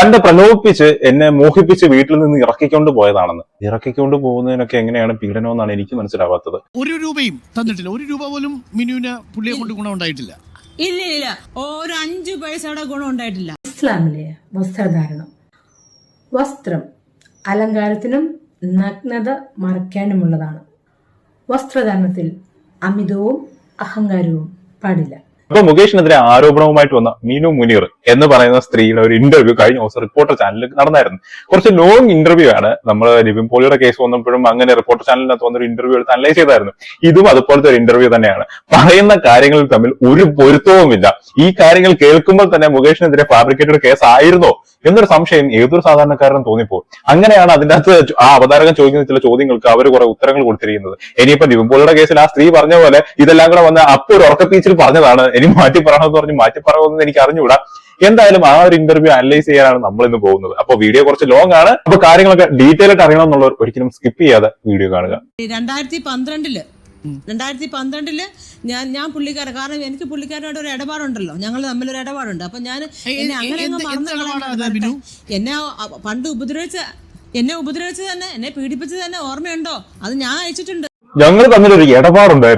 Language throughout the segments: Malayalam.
പണ്ട് പ്രലോഭിപ്പിച്ച് എന്നെ മോഹിപ്പിച്ച് വീട്ടിൽ നിന്ന് ഇറക്കിക്കൊണ്ട് പോയതാണെന്ന്. ഇറക്കിക്കൊണ്ട് പോകുന്നതിനൊക്കെ എങ്ങനെയാണ് പീഡനം എന്നാണ് എനിക്ക് മനസ്സിലാവാത്തത്. ഒരു രൂപയും തന്നിട്ടില്ല. ഒരു രൂപ പോലും മിനുവിന് പുള്ളിയെ കൊണ്ട് ഗുണം ഉണ്ടായിട്ടില്ല. ഇല്ല ഇല്ല. ഒരു അഞ്ചു പൈസയുടെ ഗുണം ഉണ്ടായിട്ടില്ല. ഇസ്ലാമിലെ വസ്ത്രധാരണം. വസ്ത്രം അലങ്കാരത്തിനും നഗ്നത മറയ്ക്കാനുമുള്ളതാണ്. വസ്ത്രധാരണത്തിൽ അമിതവും അഹങ്കാരവും പാടില്ല. അപ്പൊ മുകേഷിനെതിരെ ആരോപണവുമായിട്ട് വന്ന മീനു മുനീർ എന്ന് പറയുന്ന സ്ത്രീയുടെ ഒരു ഇന്റർവ്യൂ കഴിഞ്ഞ ദിവസം റിപ്പോർട്ടർ ചാനലിൽ നടന്നായിരുന്നു. കുറച്ച് ലോങ് ഇന്റർവ്യൂ ആണ്. നമ്മൾ ലിബിൻ പോളിയുടെ കേസ് വന്നപ്പോഴും അങ്ങനെ റിപ്പോർട്ടർ ചാനലിനകത്ത് വന്നൊരു ഇന്റർവ്യൂ എടുത്ത് അനലൈസ് ചെയ്തായിരുന്നു. ഇതും അതുപോലത്തെ ഒരു ഇന്റർവ്യൂ തന്നെയാണ്. പറയുന്ന കാര്യങ്ങളിൽ തമ്മിൽ ഒരു പൊരുത്തവുമില്ല. ഈ കാര്യങ്ങൾ കേൾക്കുമ്പോൾ തന്നെ മുകേഷിനെതിരെ ഫാബ്രിക്കേറ്റഡ് കേസ് ആയിരുന്നോ? എന്നൊരു സംശയം ഏതൊരു സാധാരണക്കാരനും തോന്നിപ്പോ അങ്ങനെയാണ് അതിന്റെ അകത്ത് ആ അവതാരകൻ ചോദിക്കുന്ന ചില ചോദ്യങ്ങൾക്ക് അവർ കുറെ ഉത്തരങ്ങൾ കൊടുത്തിരിക്കുന്നത്. ഇനിയിപ്പോ ലിബിൻ പോളിയുടെ കേസിൽ ആ സ്ത്രീ പറഞ്ഞ പോലെ ഇതെല്ലാം കൂടെ വന്ന് അപ്പൊ ഒരു ഉറക്കപ്പീച്ചിൽ പറഞ്ഞതാണ് ഇനി മാറ്റി പറയണമെന്ന് പറഞ്ഞ് മാറ്റി പറയുമെന്ന് എനിക്ക് അറിഞ്ഞുകൂടാ. എന്തായാലും ആ ഒരു ഇന്റർവ്യൂ അനലൈസ് ചെയ്യാനാണ് നമ്മൾ ഇന്ന് പോകുന്നത്. അപ്പൊ വീഡിയോ കുറച്ച് ലോങ് ആണ്. അപ്പൊ കാര്യങ്ങളൊക്കെ ഡീറ്റെയിൽ ആയിട്ട് അറിയണം എന്നുള്ളവർ ഒരിക്കലും സ്കിപ്പ് ചെയ്യാതെ വീഡിയോ കാണുക. രണ്ടായിരത്തി പന്ത്രണ്ടിൽ രണ്ടായിരത്തി പന്ത്രണ്ടിൽ ഞാൻ ഞാൻ പുള്ളിക്കാരൻ കാരണം എനിക്ക് പുള്ളിക്കാരനോട് ഒരു ഇടപാടുണ്ടല്ലോ. ഞങ്ങൾ തമ്മിൽ ഒരു ഇടപാടുണ്ട്. അപ്പൊ ഞാൻ എന്നെ അങ്ങനെ അങ്ങ് മറന്നു? എന്നെ പണ്ട് ഉപദ്രവിച്ച എന്നെ ഉപദ്രവിച്ചത് തന്നെ എന്നെ പീഡിപ്പിച്ചത് തന്നെ ഓർമ്മയുണ്ടോ? അത് ഞാൻ അയച്ചിട്ടുണ്ട്. ഞങ്ങൾ തമ്മിൽ ഒരു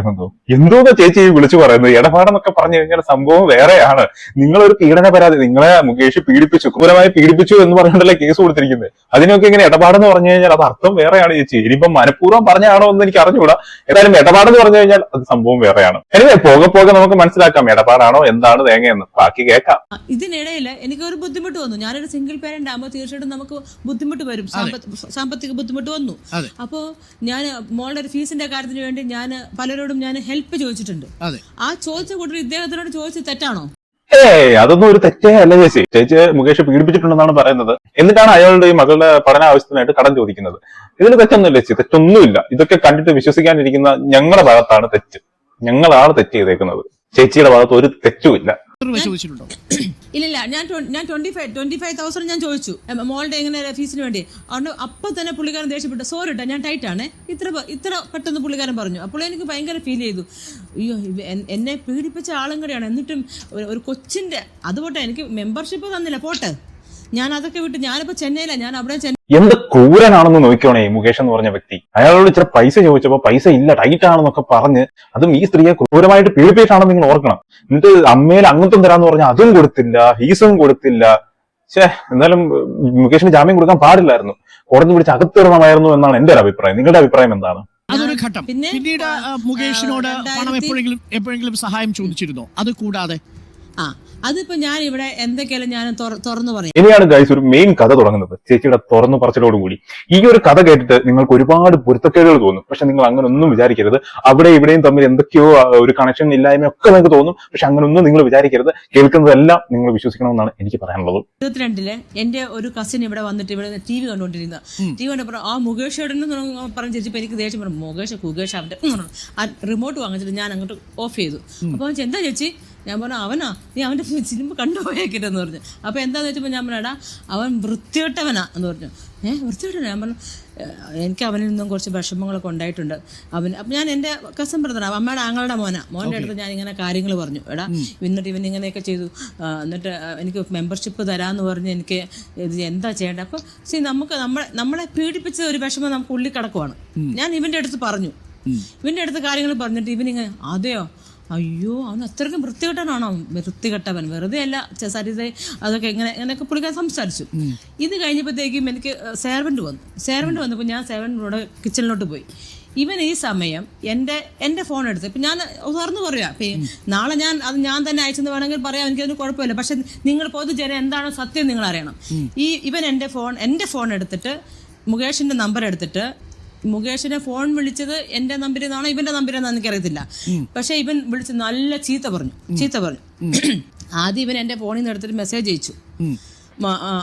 എന്തോ എന്തോന്ന് ചേച്ചി വിളിച്ചു പറയുന്നത്? ഇടപാടെന്നൊക്കെ പറഞ്ഞു കഴിഞ്ഞാൽ സംഭവം വേറെയാണ്. നിങ്ങളൊരു പീഡന പരാതി നിങ്ങളെ മുകേഷ് പീഡിപ്പിച്ചു ക്രൂരമായി പീഡിപ്പിച്ചു എന്ന് പറഞ്ഞിട്ടല്ലേ കേസ് കൊടുത്തിരിക്കുന്നത്. അതിനൊക്കെ ഇങ്ങനെ ഇടപാടെന്ന് പറഞ്ഞു കഴിഞ്ഞാൽ അത് അർത്ഥം വേറെയാണ് ചേച്ചി. ഇനിയിപ്പം മനഃപൂർവം പറഞ്ഞാണോ എന്ന് എനിക്ക് അറിഞ്ഞുകൂടാ. ഏതായാലും ഇടപാടെന്ന് പറഞ്ഞു കഴിഞ്ഞാൽ അത് സംഭവം വേറെയാണ്. എനിക്ക് പോകെ പോകെ നമുക്ക് മനസ്സിലാക്കാം ഇടപാടാണോ എന്താണ് തേങ്ങയെന്ന്. ബാക്കി കേൾക്കാം. ഇതിനിടയിൽ എനിക്ക് ഒരു ബുദ്ധിമുട്ട് വന്നു. ഞാനൊരു സിംഗിൾ പേരന്റ് ആകുമ്പോൾ തീർച്ചയായിട്ടും നമുക്ക് ബുദ്ധിമുട്ട് വരും. സാമ്പത്തിക ബുദ്ധിമുട്ട് വന്നു. അപ്പോ അപ്പോൾ ഞാൻ മോളുടെ ഒരു ഫീസിന്റെ കാര്യത്തിന് വേണ്ടി ഞാൻ പലരോടും ഞാൻ ഹെൽപ്പ് ചോദിച്ചിട്ടുണ്ട്. അതെ. ആ ചോദിച്ച കൂട്ടർ ഇദ്ദേഹത്തിനോട് ചോദിച്ചത് തെറ്റാണോ? ഏയ് അതൊന്നും ഒരു തെറ്റേ അല്ല ചേച്ചി. ചേച്ചി മുകേഷ് പീഡിപ്പിച്ചിട്ടുണ്ടെന്നാണ് പറയുന്നത്. എന്നിട്ടാണ് അയാളുടെ ഈ മകളുടെ പഠന ആവശ്യത്തിനായിട്ട് കടം ചോദിക്കുന്നത്. ഇതിൽ തെറ്റൊന്നുമില്ല ചേച്ചി തെറ്റൊന്നുമില്ല. ഇതൊക്കെ കണ്ടിട്ട് വിശ്വസിക്കാനിരിക്കുന്ന ഞങ്ങളുടെ ഭാഗത്താണ് തെറ്റ്. ഞങ്ങളാണ് തെറ്റ് ചെയ്തേക്കുന്നത്. ചേച്ചിയുടെ ഭാഗത്ത് ഒരു തെറ്റുമില്ല. ഇല്ലില്ല ഞാൻ ഞാൻ twenty five twenty five thousand ഞാൻ ചോദിച്ചു. മോളുടെ എങ്ങനെ ഫീസിന് വേണ്ടി? അതുകൊണ്ട് അപ്പൊ തന്നെ പുള്ളിക്കാരൻ ദേഷ്യപ്പെട്ടു. സോറി കേട്ടോ ഞാൻ ടൈറ്റ് ആണ്. ഇത്ര ഇത്ര പെട്ടെന്ന് പുള്ളിക്കാരൻ പറഞ്ഞു. അപ്പോൾ എനിക്ക് ഭയങ്കര ഫീൽ ചെയ്തു. അയ്യോ എന്നെ പീഡിപ്പിച്ച ആളും കൂടെയാണ്. എന്നിട്ടും ഒരു കൊച്ചിന്റെ അതുപോട്ടെ എനിക്ക് മെമ്പർഷിപ്പ് തന്നില്ല. പോട്ടെ. ഞാൻ അതൊക്കെ വിട്ട് ഞാനിപ്പോ ചെന്നൈയിലാണ് ഞാൻ അവിടെ ചെന്നൈ എന്ത് ക്രൂരനാണെന്ന് നോക്കിയോണേ മുകേഷ് എന്ന് പറഞ്ഞ വ്യക്തി. അയാളോട് ഇച്ചിരി പൈസ ചോദിച്ചപ്പോ പൈസ ഇല്ല ടൈറ്റ് ആണെന്നൊക്കെ പറഞ്ഞ് അതും ഈ സ്ത്രീയെ ക്രൂരമായിട്ട് പീഡിപ്പിച്ചാണെന്ന് നിങ്ങൾ ഓർക്കണം. എന്നിട്ട് അമ്മയിൽ അങ്ങനത്തെ തരാന്ന് പറഞ്ഞാൽ അതും കൊടുത്തില്ല ഫീസും കൊടുത്തില്ല. ഛേ എന്തായാലും ഉം, മുകേഷിന് ജാമ്യം കൊടുക്കാൻ പാടില്ലായിരുന്നു. കുറഞ്ഞു പിടിച്ച് അകത്തിറണമായിരുന്നു എന്നാണ് എന്റെ ഒരു അഭിപ്രായം. നിങ്ങളുടെ അഭിപ്രായം എന്താണ്? അതൊരു ഘട്ടം. പിന്നീട് മുകേഷിനോട് പണം എപ്പോഴെങ്കിലും എപ്പോഴെങ്കിലും സഹായം ചോദിച്ചിരുന്നോ? അത് കൂടാതെ ആ അതിപ്പോ ഞാൻ ഇവിടെ എന്തൊക്കെയാലും ഞാൻ തുറന്നു പറയാം. ഇനിയാണ് ഗൈസ് ഒരു മെയിൻ കഥ തുടങ്ങുന്നത്. ചേച്ചിയുടെ തുറന്നു പറച്ചിലോടുകൂടി ഈ ഒരു കഥ കേട്ടിട്ട് നിങ്ങൾക്ക് ഒരുപാട് പൊരുത്തക്കേടുകൾ തോന്നും. പക്ഷെ നിങ്ങൾ അങ്ങനെ ഒന്നും വിചാരിക്കരുത്. അവിടെ ഇവിടെയും തമ്മിൽ എന്തൊക്കെയോ ഒരു കണക്ഷൻ ഇല്ലായ്മ ഒക്കെ നിങ്ങൾക്ക് തോന്നും. പക്ഷെ അങ്ങനെ ഒന്നും നിങ്ങൾ വിചാരിക്കരുത്. കേൾക്കുന്നതെല്ലാം നിങ്ങൾ വിശ്വസിക്കണമെന്നാണ് എനിക്ക് പറയാനുള്ളത്. ഇരുപത്തിരണ്ടിൽ എന്റെ ഒരു കസിൻ ഇവിടെ വന്നിട്ട് ഇവിടെ ടി വി കണ്ടുകൊണ്ടിരുന്നത് ടി വി കണ്ടപ്പോൾ ആ മുകേഷ് പറഞ്ഞു പറഞ്ഞ് ചേച്ചി എനിക്ക് ദേഷ്യം പറഞ്ഞു മുകേഷ് കുകേഷ് അവന്റെ ആ റിമോട്ട് വാങ്ങിച്ചിട്ട് ഞാൻ അങ്ങോട്ട് ഓഫ് ചെയ്തു. അപ്പോൾ എന്താ ചേച്ചി? ഞാൻ പറഞ്ഞു അവനാ? നീ അവന്റെ സിനിമ കണ്ടുപോയേക്കിട്ടെന്ന് പറഞ്ഞു. അപ്പോൾ എന്താന്ന് വെച്ചപ്പോൾ ഞാൻ പറഞ്ഞാടാ അവൻ വൃത്തികെട്ടവനാ എന്ന് പറഞ്ഞു. ഏഹ് വൃത്തികെട്ടവനാ? ഞാൻ പറഞ്ഞു എനിക്ക് അവനിൽ നിന്നും കുറച്ച് വിഷമങ്ങളൊക്കെ ഉണ്ടായിട്ടുണ്ട്. അവൻ അപ്പം ഞാൻ എന്റെ കസൻ പറഞ്ഞു അമ്മയുടെ ആങ്ങളുടെ മോനാ. മോന്റെ അടുത്ത് ഞാൻ ഇങ്ങനെ കാര്യങ്ങൾ പറഞ്ഞു. എടാ എന്നിട്ട് ഇവൻ ഇങ്ങനെയൊക്കെ ചെയ്തു. എന്നിട്ട് എനിക്ക് മെമ്പർഷിപ്പ് തരാമെന്ന് പറഞ്ഞ് എനിക്ക് ഇത് എന്താ ചെയ്യേണ്ടത് അപ്പോൾ ശരി നമുക്ക് നമ്മളെ നമ്മളെ പീഡിപ്പിച്ച ഒരു വിഷമം നമുക്ക് ഉള്ളിൽ കിടക്കുവാണ്. ഞാൻ ഇവന്റെ അടുത്ത് പറഞ്ഞു. ഇവന്റെ അടുത്ത് കാര്യങ്ങൾ പറഞ്ഞിട്ട് ഇവനിങ്ങനെ അതെയോ? അയ്യോ അവൻ അത്രയ്ക്കും വൃത്തികെട്ടനാണോ? വൃത്തികെട്ടവൻ. വെറുതെ അല്ല ചെ- അതൊക്കെ ഇങ്ങനെ ഇങ്ങനെയൊക്കെ പുള്ളിക്കാൻ സംസാരിച്ചു. ഇത് കഴിഞ്ഞപ്പോഴത്തേക്കും എനിക്ക് സേർവന്റ് വന്നു. സേർവന്റ് വന്നപ്പോൾ ഞാൻ സേർവന്റിനോട് കിച്ചണിലോട്ട് പോയി. ഇവൻ ഈ സമയം എന്റെ എന്റെ ഫോൺ എടുത്ത് ഇപ്പം ഞാൻ തുറന്നു പറയാം. ഇപ്പം നാളെ ഞാൻ അത് ഞാൻ തന്നെ അയച്ചെന്ന് വേണമെങ്കിൽ പറയാം എനിക്കതിന് കുഴപ്പമില്ല. പക്ഷെ നിങ്ങൾ പൊതുജനം എന്താണോ സത്യം നിങ്ങൾ അറിയണം. ഈ ഇവൻ എന്റെ ഫോൺ എന്റെ ഫോൺ എടുത്തിട്ട് മുകേഷിന്റെ നമ്പർ എടുത്തിട്ട് മുകേഷിനെ ഫോൺ വിളിച്ചത് എന്റെ നമ്പരിൽ നിന്നാണോ ഇവന്റെ നമ്പറിൽ നിന്നാണ് എനിക്കറിയത്തില്ല പക്ഷെ ഇവൻ വിളിച്ച് നല്ല ചീത്ത പറഞ്ഞു. ചീത്ത പറഞ്ഞു. ആദ്യം ഇവൻ എന്റെ ഫോണിൽ നിന്ന് എടുത്തിട്ട് മെസ്സേജ് അയച്ചു.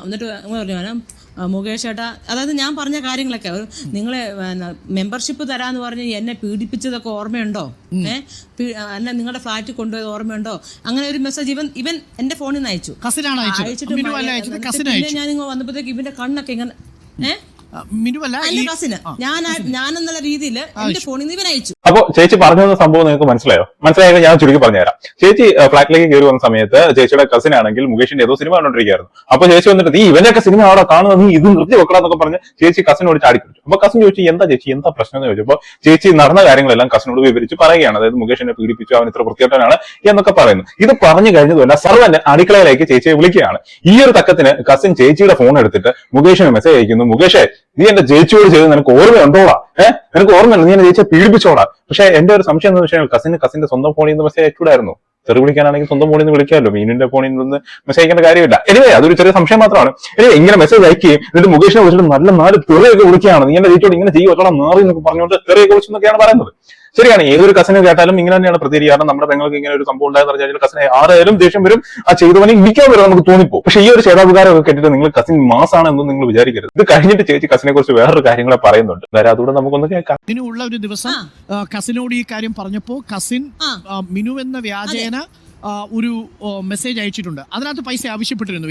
എന്നിട്ട് അങ്ങനെ പറഞ്ഞു ആ, മുകേഷ് ഏട്ടാ അതായത് ഞാൻ പറഞ്ഞ കാര്യങ്ങളൊക്കെ നിങ്ങളെ മെമ്പർഷിപ്പ് തരാന്ന് പറഞ്ഞ് എന്നെ പീഡിപ്പിച്ചതൊക്കെ ഓർമ്മയുണ്ടോ? ഏഹ് എന്നെ നിങ്ങളുടെ ഫ്ലാറ്റ് കൊണ്ടുപോയത് ഓർമ്മയുണ്ടോ? അങ്ങനെ ഒരു മെസ്സേജ് ഇവൻ ഇവൻ എന്റെ ഫോണിൽ നിന്ന് അയച്ചു. അയച്ചിട്ട് പിന്നെ ഞാൻ ഇങ്ങനെ വന്നപ്പോഴത്തേക്ക് ഇവന്റെ കണ്ണൊക്കെ ഇങ്ങനെ ഏഹ് ആ, മിനു എന്റെ ഈ- കസിന്. ഞാൻ ഞാൻ എന്നുള്ള രീതിയിൽ എന്റെ ഫോണിൽ നിന്ന് ഇവൻ അയച്ചു. അപ്പൊ ചേച്ചി പറഞ്ഞു വന്ന സംഭവം നിങ്ങൾക്ക് മനസ്സിലായോ? മനസ്സിലായെങ്കിൽ ഞാൻ ചുരുക്കി പറഞ്ഞുതരാം. ചേച്ചി ഫ്ലാറ്റിലേക്ക് കയറി വന്ന സമയത്ത് ചേച്ചിയുടെ കസിൻ ആണെങ്കിൽ മുകേഷിന്റെ ഏതോ സിനിമ കണ്ടോണ്ടിരിക്കുകയായിരുന്നു. അപ്പൊ ചേച്ചി വന്നിട്ട് നീ ഇവന്റെയൊക്കെ സിനിമ അവിടെ കാണുന്നത്? നീ ഇത് നിർത്തി വെക്കണമെന്നൊക്കെ പറഞ്ഞ് ചേച്ചി കസിനോട് ചാടിപ്പിടിച്ചു അപ്പൊ കസിൻ ചോദിച്ചു എന്താ ചേച്ചി എന്താ പ്രശ്നം? എന്ന് ചോദിച്ചപ്പോ ചേച്ചി നടന്ന കാര്യങ്ങളെല്ലാം കസിനോട് വിവരിച്ച് പറയുകയാണ്. അതായത് മുകേഷിനെ പീഡിപ്പിച്ചു അവൻ ഇത്ര വൃത്തികെട്ടനാണ് എന്നൊക്കെ പറയുന്നു. ഇത് പറഞ്ഞു കഴിഞ്ഞതുമല്ല സർവന്റെ അടുക്കളയിലേക്ക് ചേച്ചിയെ വിളിക്കുകയാണ്. ഈ ഒരു തക്കത്തിന് കസിൻ ചേച്ചിയുടെ ഫോൺ എടുത്തിട്ട് മുകേഷിന് മെസ്സേജ് അയക്കുന്നു. മുകേഷേ നീ എന്റെ ചേച്ചിയോട് ചെയ്ത് നിനക്ക് ഓർമ്മയുണ്ടോടാ? ഏഹ് നിനക്ക് ഓർമ്മയുണ്ട്? നീ എന്റെ ചേച്ചിയെ പീഡിപ്പിച്ചോടാ? പക്ഷെ എന്റെ ഒരു സംശയം എന്താണെന്ന് വെച്ചാൽ കസിന് കസിന്റെ സ്വന്തം ഫോണിൽ നിന്ന് മെസ്സേജ് അയച്ചുകൂടായിരുന്നു. തെറി വിളിക്കാനാണെങ്കിൽ സ്വന്തം ഫോണിൽ നിന്ന് വിളിക്കാമല്ലോ. മീനിന്റെ ഫോണിൽ നിന്ന് മെസ്സേജ് അയക്കേണ്ട കാര്യമില്ല. എനിവേ അതൊരു ചെറിയ സംശയം മാത്രമാണ്. എനിവേ ഇങ്ങനെ മെസ്സേജ് അയക്കുകയും എന്നിട്ട് മുകേഷിനെ വിളിച്ചിട്ട് നല്ല നാല് തെറിയൊക്കെ വിളിക്കുകയാണ്. നീ എന്റെ ഇങ്ങനെ ചെയ്യുമോ മാറി എന്നൊക്കെ പറഞ്ഞുകൊണ്ട് തെറിയൊക്കെ വിളിച്ചെന്നൊക്കെയാണ് പറയുന്നത്. ശരിയാണ്. ഏതൊരു കസിനെ കേട്ടാലും ഇങ്ങനെ തന്നെയാണ് പ്രതികരിക്കുക കാരണം നമ്മുടെ പെങ്ങൾക്ക് ഇങ്ങനെ ഒരു സംഭവം ഉണ്ടായെന്ന് പറഞ്ഞാൽ കസിനെ ആരായാലും ദേഷ്യം വരും. ആ ചെയ്തവനെ ഇരിക്കാൻ വരും നമുക്ക് തോന്നിപ്പോ പക്ഷെ ഈ ഒരു ചേതാപകാരം ഒക്കെ കേട്ടിട്ട് നിങ്ങൾ കസിൻ മാസാണ് എന്ന് നിങ്ങൾ വിചാരിക്കരുത്. ഇത് കഴിഞ്ഞിട്ട് ചേച്ചി കസിനെ കുറിച്ച് വേറൊരു കാര്യങ്ങളെ പറയുന്നുണ്ട്. അതായത് അതുകൂടെ നമുക്കൊന്ന് കേൾക്കാം. ഇതിനുള്ള ഒരു ദിവസം കസിനോട് ഈ കാര്യം പറഞ്ഞപ്പോ കസിൻ മിനു എന്ന വ്യാജേന ഒരു മെസ്സേജ് അയച്ചിട്ടുണ്ട്. അതിനകത്ത് പൈസ ആവശ്യപ്പെട്ടിരുന്നു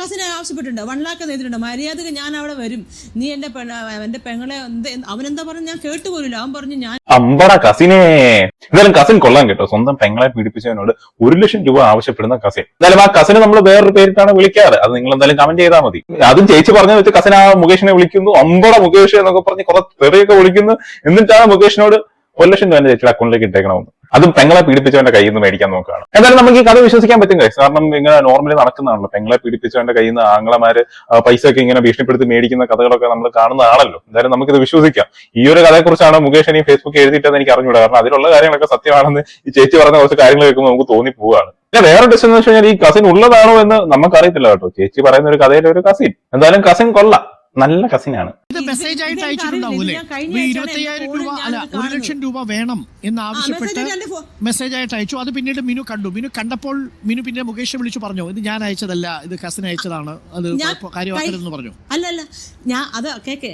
കസിൻ ആവശ്യപ്പെട്ടിട്ടുണ്ട്. വൺ ലാക്ക് ചെയ്തിട്ടുണ്ട് മര്യാദയ്ക്ക് ഞാൻ അവിടെ വരും. നീ എന്റെ എന്റെ പെങ്ങളെ എന്ത് അവനെന്താ പറഞ്ഞു ഞാൻ കേട്ടു പോലില്ല അവൻ പറഞ്ഞു ഞാൻ അമ്പട കസിനെ എന്തായാലും കസിൻ കൊള്ളാൻ കേട്ടോ. സ്വന്തം പെങ്ങളെ പീഡിപ്പിച്ചവനോട് ഒരു ലക്ഷം രൂപ ആവശ്യപ്പെടുന്ന കസിൻ എന്തായാലും ആ കസിനെ നമ്മൾ വേറൊരു പേരിട്ടാണ് വിളിക്കാറ്. അത് നിങ്ങൾ എന്തായാലും കമന്റ് ചെയ്താൽ മതി. അതും ചേച്ചി പറഞ്ഞു വെച്ച് കസിൻ ആ മുകേഷിനെ വിളിക്കുന്നു. അമ്പട മുകേഷ് എന്നൊക്കെ പറഞ്ഞ് കുറെ തെറിയൊക്കെ വിളിക്കുന്നു. എന്നിട്ടാണ് മുകേഷിനോട് ഒരു ലക്ഷം രൂപ എന്റെ ചേച്ചിയുടെ അക്കൗണ്ടിലേക്ക് ഇട്ടേക്കണമെന്ന്. അതും പെങ്ങളെ പീഡിപ്പിച്ചവന്റെ കയ്യിൽ നിന്ന് മേടിക്കാൻ നോക്കുകയാണ്. എന്തായാലും നമുക്ക് ഈ കഥ വിശ്വസിക്കാൻ പറ്റും കഴിച്ചു കാരണം ഇങ്ങനെ നോർമലി നടക്കുന്നതാണല്ലോ. പെങ്ങളെ പീഡിപ്പിച്ചവന്റെ കയ്യിൽ നിന്ന് ആംഗ്ലമാര് പൈസ ഒക്കെ ഇങ്ങനെ ഭീഷണിപ്പെടുത്തി മേടിക്കുന്ന കഥകളൊക്കെ നമ്മൾ കാണുന്നതാണല്ലോ എന്തായാലും നമുക്കിത് വിശ്വസിക്കാം. ഈ ഒരു കഥയെക്കുറിച്ചാണ് മുകേഷ് അനി ഫേസ്ബുക്ക് എഴുതിയിട്ടെന്ന് എനിക്ക് അറിഞ്ഞൂടാ. കാരണം അതിലുള്ള കാര്യങ്ങളൊക്കെ സത്യമാണെന്ന് ഈ ചേച്ചി പറഞ്ഞ കുറച്ച് കാര്യങ്ങൾ കേൾക്കുമ്പോൾ നമുക്ക് തോന്നി പോവുകയാണ്. പിന്നെ വേറെ ഡിസ്റ്റൻസ് വെച്ച് കഴിഞ്ഞാൽ ഈ കസിൻ ഉള്ളതാണോ എന്ന് നമുക്കറിയത്തില്ല കേട്ടോ. ചേച്ചി പറയുന്ന ഒരു കഥയിലെ ഒരു കസിൻ എന്തായാലും കസിൻ കൊള്ളാം. നല്ല കസിനാണ് ഇത് മെസ്സേജ് ആയിട്ട് അയച്ചിട്ടുണ്ടാവൂലേ ഇരുപത്തയ്യായിരം രൂപ അല്ല ഒരു ലക്ഷം രൂപ വേണം എന്ന് ആവശ്യപ്പെട്ട് മെസ്സേജ് ആയിട്ട് അയച്ചു. അത് പിന്നീട് മിനു കണ്ടു. മിനു കണ്ടപ്പോൾ മിനു പിന്നെ മുകേഷ് വിളിച്ചു പറഞ്ഞു ഇത് ഞാൻ അയച്ചതല്ല ഇത് കസിൻ അയച്ചതാണ്. അത് കാര്യമാക്കരുതെന്ന് പറഞ്ഞു. അല്ല അല്ല ഞാൻ അത് കേക്കെ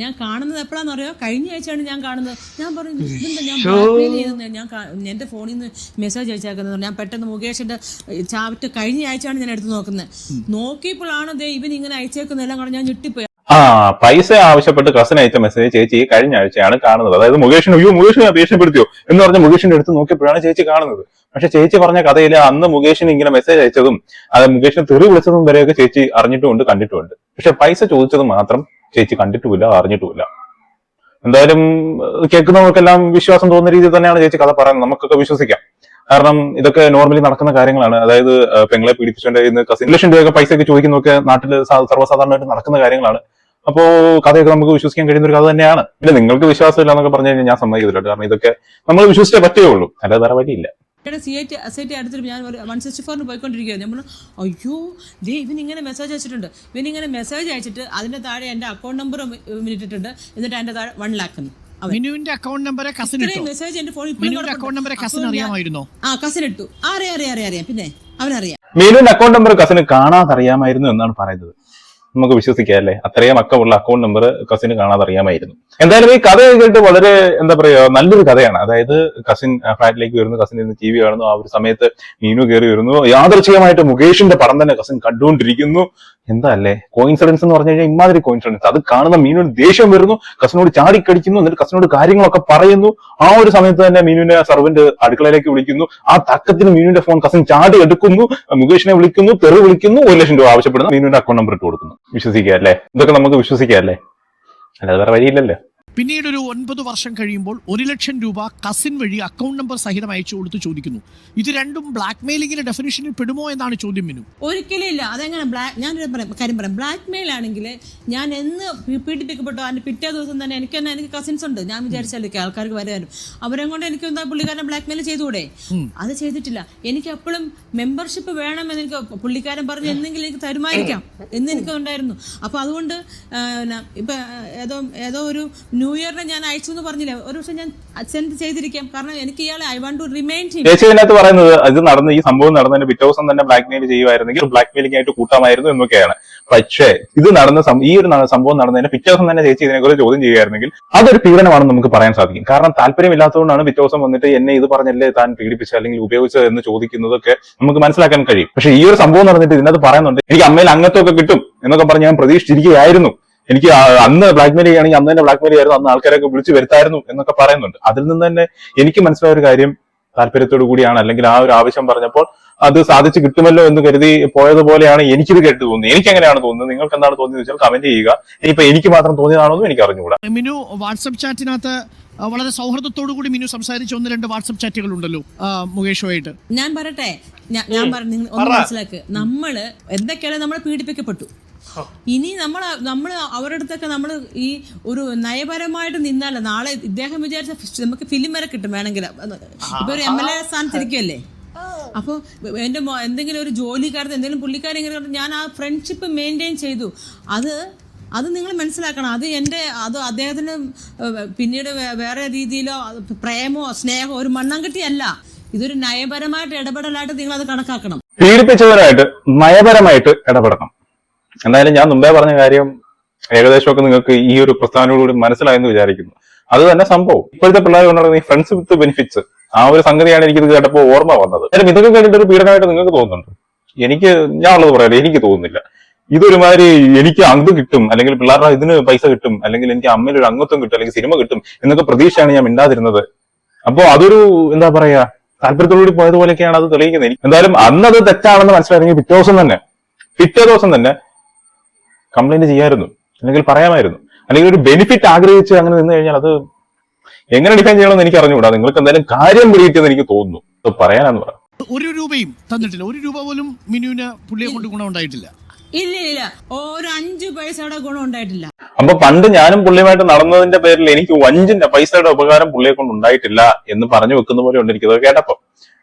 ഞാൻ കാണുന്നത് എപ്പോഴാന്ന് അറിയോ? കഴിഞ്ഞ ആഴ്ചയാണ് ഞാൻ കാണുന്നത്. ഞാൻ പറഞ്ഞു ഇതെന്താ ഞാൻ blackmail ചെയ്തെന്ന് ഞാൻ എന്റെ ഫോണിൽ നിന്ന് മെസ്സേജ് അയച്ചേക്കുന്നത് ഞാൻ പെട്ടെന്ന് മുകേഷിന്റെ ചാവറ്റ് കഴിഞ്ഞ ആഴ്ചയാണ് ഞാൻ എടുത്ത് നോക്കുന്നത്. നോക്കിയപ്പോഴാണ് ദേ ഇവൻ ഇങ്ങനെ അയച്ചേക്കുന്നതെല്ലാം കൂടെ ഞാൻ ഞെട്ടിപ്പോയി ആ പൈസ ആവശ്യപ്പെട്ട് കസൻ അയച്ച മെസ്സേജ് ചേച്ചി കഴിഞ്ഞ ആഴ്ചയാണ് കാണുന്നത്. അതായത് മുകേഷിന് അയ്യോ മുകേഷിനെ ഭീഷണിപ്പെടുത്തിയോ? എന്ന് പറഞ്ഞ മുകേഷിന്റെ അടുത്ത് നോക്കിയപ്പോഴാണ് ചേച്ചി കാണുന്നത്. പക്ഷെ ചേച്ചി പറഞ്ഞ കഥയിൽ അന്ന് മുകേഷിന് ഇങ്ങനെ മെസ്സേജ് അയച്ചതും അത് മുകേഷിന് തെറി വിളിച്ചതും വരെയൊക്കെ ചേച്ചി അറിഞ്ഞിട്ടുമുണ്ട് കണ്ടിട്ടുമുണ്ട്. പക്ഷെ പൈസ ചോദിച്ചത് മാത്രം ചേച്ചി കണ്ടിട്ടുമില്ല അറിഞ്ഞിട്ടുമില്ല. എന്തായാലും കേൾക്കുന്നവർക്കെല്ലാം വിശ്വാസം തോന്നുന്ന രീതിയിൽ തന്നെയാണ് ചേച്ചി കഥ പറയുന്നത്. നമുക്കൊക്കെ വിശ്വസിക്കാം. കാരണം ഇതൊക്കെ നോർമലി നടക്കുന്ന കാര്യങ്ങളാണ്. അതായത് പെങ്ങളെ പീഡിപ്പിച്ചുകൊണ്ട് ഇന്ന് കസിൻ ലക്ഷം രൂപയൊക്കെ പൈസ ഒക്കെ ചോദിക്കുന്നതൊക്കെ നാട്ടിൽ സർവസാധാരണമായിട്ട് നടക്കുന്ന കാര്യങ്ങളാണ്. അപ്പോ കഥയൊക്കെ നമുക്ക് വിശ്വസിക്കാൻ കഴിയുന്ന ഒരു കഥ തന്നെയാണ്. പിന്നെ നിങ്ങൾക്ക് വിശ്വാസമില്ല എന്നൊക്കെ പറഞ്ഞു കഴിഞ്ഞാൽ ഞാൻ സമ്മതിക്കില്ല കാരണം ഇതൊക്കെ നമ്മൾ വിശ്വസിച്ചേ പറ്റുകയുള്ളൂ അല്ലാതെ വേറെ വഴിയില്ല. ഇവിടെ C I T S I T അടുത്തിട്ട് ഞാൻ വൺ സിക്സ്റ്റി ഫോറിന് പോയിക്കൊണ്ടിരിക്കുകയാണ് നമ്മൾ അയ്യോ ദേ ഇവൻ ഇങ്ങനെ മെസ്സേജ് അയച്ചിട്ടുണ്ട്. ഇവൻ ഇങ്ങനെ മെസ്സേജ് അയച്ചിട്ട് അതിന്റെ താഴെ എന്റെ അക്കൗണ്ട് നമ്പർ ഇട്ടിട്ടുണ്ട്. എന്നിട്ട് എന്റെ താഴെ വൺ ലാക്ക് മിനുവിന്റെ അക്കൗണ്ട് നമ്പറെ കസിൻ ഇട്ടു. മെസ്സേജ് എന്റെ ഫോണിൽ മിനുവിന്റെ അക്കൗണ്ട് നമ്പറെ കസിൻ അറിയാമായിരുന്നോ? ആ കസിൻ ഇട്ടു. അറിയാം അറിയാം അറിയാം അറിയാം. പിന്നെ അവനറിയാം. മീനുവിന്റെ അക്കൗണ്ട് നമ്പർ കസിന് കാണാതറിയാമായിരുന്നു എന്നാണ് പറയുന്നത്. നമുക്ക് വിശ്വസിക്കാം അല്ലേ? അത്രയും അക്കമുള്ള അക്കൗണ്ട് നമ്പർ കസിന് കാണാതെ അറിയാമായിരുന്നു. എന്തായാലും ഈ കഥ കേട്ട് വളരെ എന്താ പറയുക നല്ലൊരു കഥയാണ്. അതായത് കസിൻ ഫ്ലാറ്റിലേക്ക് വരുന്നു കസിൻ ഇരുന്ന് ടി വി കാണുന്നു. ആ ഒരു സമയത്ത് മീനു കയറി വരുന്നു. യാദർച്ഛികമായിട്ട് മുകേഷിന്റെ പടം തന്നെ കസിൻ കണ്ടുകൊണ്ടിരിക്കുന്നു. എന്താ അല്ലേ കോയിൻസിഡൻസ് എന്ന് പറഞ്ഞു കഴിഞ്ഞാൽ ഇമാതിരി കോയിൻസിഡൻസ് അത് കാണുന്ന മീനുവിന് ദേഷ്യം വരുന്നു കസിനോട് ചാടിക്കടിക്കുന്നു എന്നിട്ട് കസിനോട് കാര്യങ്ങളൊക്കെ പറയുന്നു. ആ ഒരു സമയത്ത് തന്നെ മീനുവിനെ സർവന്റ് അടുക്കളയിലേക്ക് വിളിക്കുന്നു. ആ തക്കത്തിന് മീനുവിന്റെ ഫോൺ കസിൻ ചാടി എടുക്കുന്നു മുകേഷിനെ വിളിക്കുന്നു തെറി വിളിക്കുന്നു ഒരു ലക്ഷം രൂപ ആവശ്യപ്പെടുന്നു മീനുവിന്റെ അക്കൗണ്ട് നമ്പർ ഇട്ട് കൊടുക്കുന്നു. വിശ്വസിക്കുക അല്ലേ ഇതൊക്കെ നമുക്ക് വിശ്വസിക്കാം അല്ലേ അല്ലാതെ വേറെ വഴിയില്ലല്ലോ. പിന്നീട് ഒരു ഒൻപത് വർഷം കഴിയുമ്പോൾ ഒരു ലക്ഷം രൂപ കസിൻ വഴി അക്കൗണ്ട് നമ്പർ സഹിതം അയച്ചു കൊടുത്ത് ചോദിക്കുന്നു. ഇത് രണ്ടും ബ്ലാക്ക് മെയിലിംഗിന്റെ ഡെഫിനേഷനിൽ പെടുമോ എന്നാണ് ചോദ്യം മിനു. ഒരിക്കലും ഇല്ല. അതെങ്ങനെ ബ്ലാക്ക് ഞാൻ കാര്യം പറയാം. ബ്ലാക്ക് മെയിൽ ആണെങ്കിൽ ഞാൻ എന്ന് പീഡിപ്പിക്കപ്പെട്ടോ അതിന്റെ പിറ്റേ ദിവസം തന്നെ എനിക്ക് തന്നെ എനിക്ക് കസിൻസ് ഉണ്ട്. ഞാൻ വിചാരിച്ചാലേ ആൾക്കാർക്ക് വരാനും. അവരെ കൊണ്ട് എനിക്ക് എന്താ പുള്ളിക്കാരനെ ബ്ലാക്ക് മെയിൽ ചെയ്തുകൂടെ അത് ചെയ്തിട്ടില്ല. എനിക്ക് എപ്പോഴും മെമ്പർഷിപ്പ് വേണമെന്ന് എനിക്ക് പുള്ളിക്കാരൻ പറഞ്ഞ് എന്തെങ്കിലും എനിക്ക് തരുമായിരിക്കാം. എന്ന് എനിക്ക് ഉണ്ടായിരുന്നു അപ്പൊ അതുകൊണ്ട് ഇപ്പൊ ഏതോ ഏതോ ഒരു ന്യൂ ഇയറിന് ഞാൻ അയച്ചു എന്ന് പറഞ്ഞില്ലേ? ഒരു ദിവസം ഞാൻ സെൻഡ് ചെയ്തിരിക്കാം. കാരണം എനിക്ക് ഇയാളെ I want to remind him ചേച്ചി ഇതിനകത്ത് പറയുന്നത് ഇത് നടന്ന ഈ സംഭവം നടന്നതിന് പിറ്റേ ദിവസം തന്നെ ബ്ലാക്ക് മെയിൽ ചെയ്യുമായിരുന്നെങ്കിൽ ബ്ലാക്ക് മെയിലിംഗ് ആയിട്ട് കൂട്ടാമായിരുന്നു എന്നൊക്കെയാണ്. പക്ഷേ ഇത് നടന്ന ഈ ഒരു സംഭവം നടന്നതിന് പിറ്റേ ദിവസം തന്നെ ചേച്ചി ഇതിനെക്കുറിച്ച് ചോദ്യം ചെയ്യുമായിരുന്നെങ്കിൽ അതൊരു പീഡനമാണെന്ന് നമുക്ക് പറയാൻ സാധിക്കും. കാരണം താല്പര്യമില്ലാത്തതുകൊണ്ടാണ് പിറ്റേ ദിവസം വന്നിട്ട് എന്നെ ഇത് പറഞ്ഞല്ലേ താൻ പീഡിപ്പിച്ച അല്ലെങ്കിൽ ഉപയോഗിച്ചത് എന്ന് ചോദിക്കുന്നതൊക്കെ നമുക്ക് മനസ്സിലാക്കാൻ കഴിയും. പക്ഷേ ഈ ഒരു സംഭവം നടന്നിട്ട് ഇതിനകത്ത് പറയുന്നുണ്ട് എനിക്ക് അമ്മയിൽ അംഗത്വമൊക്കെ കിട്ടും എന്നൊക്കെ പറഞ്ഞ് ഞാൻ പ്രതീക്ഷിച്ചിരിക്കുകയായിരുന്നു. എനിക്ക് അന്ന് ബ്ലാക്ക്മെയിൽ ചെയ്യുകയാണെങ്കിൽ അന്ന് തന്നെ ബ്ലാക്ക്മെയിൽ ചെയ്യായിരുന്നു അന്ന് ആൾക്കാരൊക്കെ വിളിച്ചു വരുത്തായിരുന്നു എന്നൊക്കെ പറയുന്നുണ്ട്. അതിൽ നിന്ന് തന്നെ എനിക്ക് മനസ്സിലായ ഒരു കാര്യം താല്പര്യത്തോടു കൂടിയാണ്. അല്ലെങ്കിൽ ആ ഒരു ആവശ്യം പറഞ്ഞപ്പോൾ അത് സാധിച്ചു കിട്ടുമല്ലോ എന്ന് കരുതി പോയതുപോലെയാണ് എനിക്കിത് കേട്ട് തോന്നുന്നത്. എനിക്ക് എങ്ങനെയാണ് തോന്നുന്നത്. നിങ്ങൾക്ക് എന്താണ് തോന്നിയത് വെച്ചാൽ കമന്റ് ചെയ്യുക. ഇനിയിപ്പോ എനിക്ക് മാത്രം തോന്നിയതാണോന്നും എനിക്ക് അറിഞ്ഞുകൂടാ. മിനു വാട്സപ്പ് ചാറ്റിനകത്ത് വളരെ സൗഹൃദത്തോടു കൂടി മിനു സംസാരിച്ച ഒന്ന് രണ്ട് വാട്സപ്പ് ചാറ്റുകൾ ഉണ്ടല്ലോ മുകേഷുമായിട്ട് ഞാൻ പറയട്ടെ. ഞാൻ പറഞ്ഞു മനസ്സിലാക്കുക മനസ്സിലാക്ക്. നമ്മൾ എന്തൊക്കെയാണ് നമ്മൾ പീഡിപ്പിക്കപ്പെട്ടു? ഇനി നമ്മൾ നമ്മൾ അവരുടെ അടുത്തൊക്കെ നമ്മൾ ഈ ഒരു നയപരമായിട്ട് നിന്നാലേ നാളെ ഇദ്ദേഹം വിചാരിച്ച നമുക്ക് ഫിലിം വരെ കിട്ടും വേണമെങ്കിൽ. ഇപ്പൊ ഒരു എം എൽ എ സ്ഥാനത്തിരിക്കുമല്ലേ അപ്പോൾ എന്റെ മോ- എന്തെങ്കിലും ഒരു ജോലിക്കാരത്ത് എന്തെങ്കിലും പുള്ളിക്കാരൻ ഇങ്ങനെ ഞാൻ ആ ഫ്രണ്ട്ഷിപ്പ് മെയിന്റെയിൻ ചെയ്തു. അത് അത് നിങ്ങൾ മനസ്സിലാക്കണം. അത് എന്റെ അത് അദ്ദേഹത്തിന് പിന്നീട് വേറെ രീതിയിലോ പ്രേമോ സ്നേഹമോ ഒരു മണ്ണാങ്കട്ടിയല്ല ഇതൊരു നയപരമായിട്ട് ഇടപെടലായിട്ട് നിങ്ങൾ അത് കണക്കാക്കണം. പീഡിപ്പിച്ചവരായിട്ട് നയപരമായിട്ട് ഇടപെടണം. എന്തായാലും ഞാൻ മുമ്പേ പറഞ്ഞ കാര്യം ഏകദേശമൊക്കെ നിങ്ങൾക്ക് ഈ ഒരു പ്രസ്ഥാനത്തിലൂടെ മനസ്സിലായെന്ന് വിചാരിക്കുന്നു. അത് തന്നെ സംഭവം. ഇപ്പോഴത്തെ പിള്ളേർ കൊണ്ടുനടക്കുന്ന ഈ ഫ്രണ്ട്സ് വിത്ത് ബെനിഫിറ്റ്സ് ആ ഒരു സംഗതിയാണ് എനിക്ക് ഇത് കേട്ടപ്പോൾ ഓർമ്മ വന്നത്. എന്നാലും ഇതൊക്കെ കേട്ടിട്ട് ഒരു പീഡനമായിട്ട് നിങ്ങൾക്ക് തോന്നുന്നുണ്ട്? എനിക്ക് ഞാൻ ഉള്ളത് പറയാം എനിക്ക് തോന്നുന്നില്ല. ഇതൊരുമാതിരി എനിക്ക് അത് കിട്ടും അല്ലെങ്കിൽ പിള്ളേരുടെ ഇതിന് പൈസ കിട്ടും അല്ലെങ്കിൽ എനിക്ക് അമ്മയിൽ ഒരു അംഗത്വം കിട്ടും അല്ലെങ്കിൽ സിനിമ കിട്ടും എന്നൊക്കെ പ്രതീക്ഷയാണ് ഞാൻ മിണ്ടാതിരുന്നത്. അപ്പോ അതൊരു എന്താ പറയാ താല്പര്യത്തോടുകൂടി പോയതുപോലെയൊക്കെയാണ് അത് തെളിയിക്കുന്നത്. എന്തായാലും അന്നത് തെറ്റാണെന്ന് മനസ്സിലായെങ്കിൽ പിറ്റേ ദിവസം തന്നെ. പിറ്റേ ദിവസം തന്നെ കംപ്ലൈന്റ് ചെയ്യാമായിരുന്നു അല്ലെങ്കിൽ പറയാമായിരുന്നു. അല്ലെങ്കിൽ ഒരു ബെനിഫിറ്റ് ആഗ്രഹിച്ച് അങ്ങനെ നിന്ന് കഴിഞ്ഞാൽ അത് എങ്ങനെ ഡിഫൈൻ ചെയ്യണമെന്ന് എനിക്ക് അറിഞ്ഞുകൂടാ. നിങ്ങൾക്ക് എന്തായാലും കാര്യം വിളിയിട്ടെന്ന് എനിക്ക് തോന്നുന്നു. അത് പറയാനാന്ന് പറയാം ഒരു രൂപയും തന്നിട്ടില്ല. ഒരു രൂപ പോലും മിനുവിന് പുള്ളിയെ കൊണ്ട് ഗുണം ഉണ്ടായിട്ടില്ല. ഇല്ല ഇല്ല. ഒരു അഞ്ചു പൈസയുടെ ഗുണം ഉണ്ടായിട്ടില്ല. അപ്പൊ പണ്ട് ഞാനും പുള്ളിയുമായിട്ട് നടന്നതിന്റെ പേരിൽ എനിക്ക് അഞ്ചിന്റെ പൈസയുടെ ഉപകാരം പുള്ളിയെ കൊണ്ട് ഉണ്ടായിട്ടില്ല എന്ന് പറഞ്ഞു വെക്കുന്ന പോലെ ഉണ്ട് എനിക്കത് കേട്ടപ്പോ.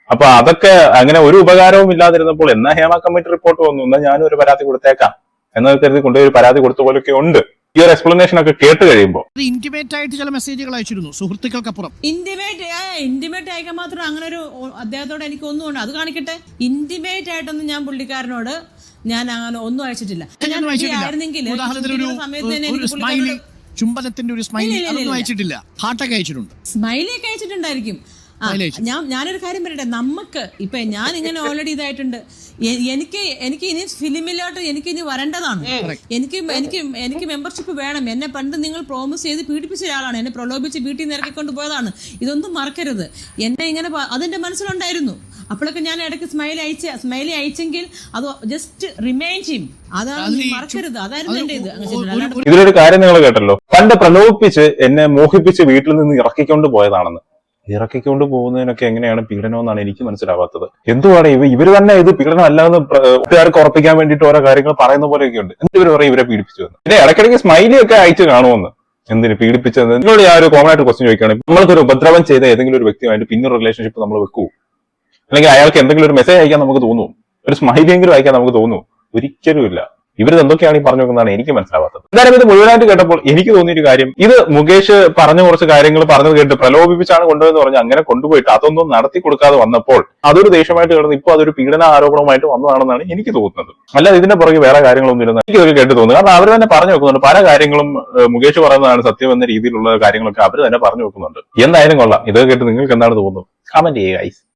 അപ്പൊ അതൊക്കെ അങ്ങനെ ഒരു ഉപകാരവും ഇല്ലാതിരുന്നപ്പോൾ എന്നാ ഹേമ കമ്മിറ്റി റിപ്പോർട്ട് വന്നു? എന്നാ ഞാനും ഒരു പരാതി കൊടുത്തേക്കാം. എന്നൊക്കെ കരുതി കൊണ്ടുപോയി ഒരു പരാതി കൊടുത്ത പോലെയൊക്കെ ഉണ്ട്. ഈ ഒരു എക്സ്പ്ലനേഷൻ ഒക്കെ കേട്ട് കഴിയുമ്പോൾ. ഇന്റിമേറ്റ് ആയിട്ട് ചില മെസ്സേജുകൾ അയച്ചിരുന്നു സുഹൃത്തുക്കൾക്കപ്പുറം. ഇന്റിമേറ്റ് ഇന്റിമേറ്റ് അയക്കാൻ മാത്രം അങ്ങനെ ഒരു അദ്ദേഹത്തോട് എനിക്ക് ഒന്നുമുണ്ട് അത് കാണിക്കട്ടെ? ഇന്റിമേറ്റ് ആയിട്ടൊന്നും ഞാൻ പുള്ളിക്കാരനോട് ഞാൻ അങ്ങനെ ഒന്നും അയച്ചിട്ടില്ല. ഞാൻ ആയിരുന്നെങ്കിൽ സമയത്ത് തന്നെ എനിക്ക് ചുംബനത്തിന്റെ ഒരു സ്മൈലി. അയച്ചിട്ടില്ല. ഹാർട്ടൊക്കെ അയച്ചിട്ടുണ്ട്. സ്മൈലി ഒക്കെ അയച്ചിട്ടുണ്ടായിരിക്കും. ഞാൻ ഞാനൊരു കാര്യം പറയട്ടെ നമുക്ക് ഇപ്പൊ ഞാൻ ഇങ്ങനെ ഓൾറെഡി ഇതായിട്ടുണ്ട്. എനിക്ക് എനിക്ക് ഇനി ഫിലിമിലോട്ട് എനിക്ക് ഇനി വരേണ്ടതാണ്. എനിക്ക് എനിക്ക് എനിക്ക് മെമ്പർഷിപ്പ് വേണം. എന്നെ പണ്ട് നിങ്ങൾ പ്രോമിസ് ചെയ്ത് പീഡിപ്പിച്ച ഒരാളാണ്. എന്നെ പ്രലോഭിച്ച് വീട്ടിൽ നിന്ന് ഇറക്കിക്കൊണ്ട് പോയതാണ്. ഇതൊന്നും മറക്കരുത്. എന്നെ ഇങ്ങനെ അതെന്റെ മനസ്സിലുണ്ടായിരുന്നു. അപ്പോഴൊക്കെ ഞാൻ ഇടയ്ക്ക് സ്മൈൽ അയച്ച സ്മൈലി അയച്ചെങ്കിൽ അത് ജസ്റ്റ് റിമൈൻ ചെയ്യും. അതാണ് മറക്കരുത്. അതായിരുന്നു എന്റെ ഇത്. ഇതിലൊരു കാര്യം നിങ്ങൾ കേട്ടല്ലോ. പണ്ട് പ്രലോഭിപ്പിച്ച് എന്നെ മോഹിപ്പിച്ച് വീട്ടിൽ നിന്ന് ഇറക്കിക്കൊണ്ട് പോയതാണെന്ന്. ഇറക്കിക്കൊണ്ട് പോകുന്നതിനൊക്കെ എങ്ങനെയാണ് പീഡനം എന്നാണ് എനിക്ക് മനസ്സിലാവാത്തത്. എന്തുവാണ് ഇവ ഇവർ തന്നെ ഇത് പീഡനം അല്ലാന്ന് ഒട്ടുകാർക്ക് ഉറപ്പിക്കാൻ വേണ്ടിയിട്ട് ഓരോ കാര്യങ്ങൾ പറയുന്ന പോലെയൊക്കെ ഉണ്ട്. എന്ത് ഇവർ പറയും ഇവരെ പീഡിപ്പിച്ചു എന്ന്. പിന്നെ ഇടയ്ക്കിടയ്ക്ക് സ്മൈലി ഒക്കെ അയച്ചു കാണുമെന്ന്. എന്തിന് പീഡിപ്പിച്ചത്? നിങ്ങളോട് ഞാൻ ഒരു കോമൺ ആയിട്ട് ക്വസ്റ്റ്യൻ ചോദിക്കുകയാണ്. നമ്മൾക്കൊരു ഉപദ്രവം ചെയ്ത ഏതെങ്കിലും ഒരു വ്യക്തിയുമായിട്ട് പിന്നെ റിലേഷൻഷിപ്പ് നമ്മൾ വെക്കൂ. അല്ലെങ്കിൽ അയാൾക്ക് എന്തെങ്കിലും ഒരു മെസ്സേജ് അയക്കാൻ നമുക്ക് തോന്നും ഒരു സ്മൈലി എങ്കിലും അയക്കാൻ നമുക്ക് തോന്നും ഒരിക്കലും ഇല്ല ഇവരിത് എന്തൊക്കെയാണ് ഈ പറഞ്ഞു നോക്കുന്നതാണ് എനിക്ക് മനസ്സിലാവാത്തത്. എന്തായാലും ഇത് മുഴുവനായിട്ട് കേട്ടപ്പോൾ എനിക്ക് തോന്നിയ ഒരു കാര്യം. ഇത് മുകേഷ് പറഞ്ഞ കുറച്ച് കാര്യങ്ങൾ പറഞ്ഞത് കേട്ട് പ്രലോഭിപ്പിച്ചാണ് കൊണ്ടുവന്ന് പറഞ്ഞ് അങ്ങനെ കൊണ്ടുപോയിട്ട് അതൊന്നും നടത്തി കൊടുക്കാതെ വന്നപ്പോൾ അതൊരു ദേഷ്യമായിട്ട് കിടന്ന് ഇപ്പൊ അതൊരു പീഡന ആരോപണമായിട്ട് വന്നതാണെന്നാണ് എനിക്ക് തോന്നുന്നത്. അല്ല ഇതിന്റെ പുറകെ വേറെ കാര്യങ്ങളൊന്നും ഇല്ലെന്ന് എനിക്ക് ഇതൊക്കെ കേട്ട് തോന്നുന്നു. കാരണം അവർ തന്നെ പറഞ്ഞു വെക്കുന്നുണ്ട്. പല കാര്യങ്ങളും മുകേഷ് പറയുന്നതാണ് സത്യം എന്ന രീതിയിലുള്ള കാര്യങ്ങളൊക്കെ അവർ തന്നെ പറഞ്ഞു വെക്കുന്നുണ്ട്. എന്തായാലും കൊള്ളാം. ഇതൊക്കെ കേട്ട് നിങ്ങൾക്ക് എന്താണ് തോന്നുന്നത്? കമന്റ് ചെയ്യുക.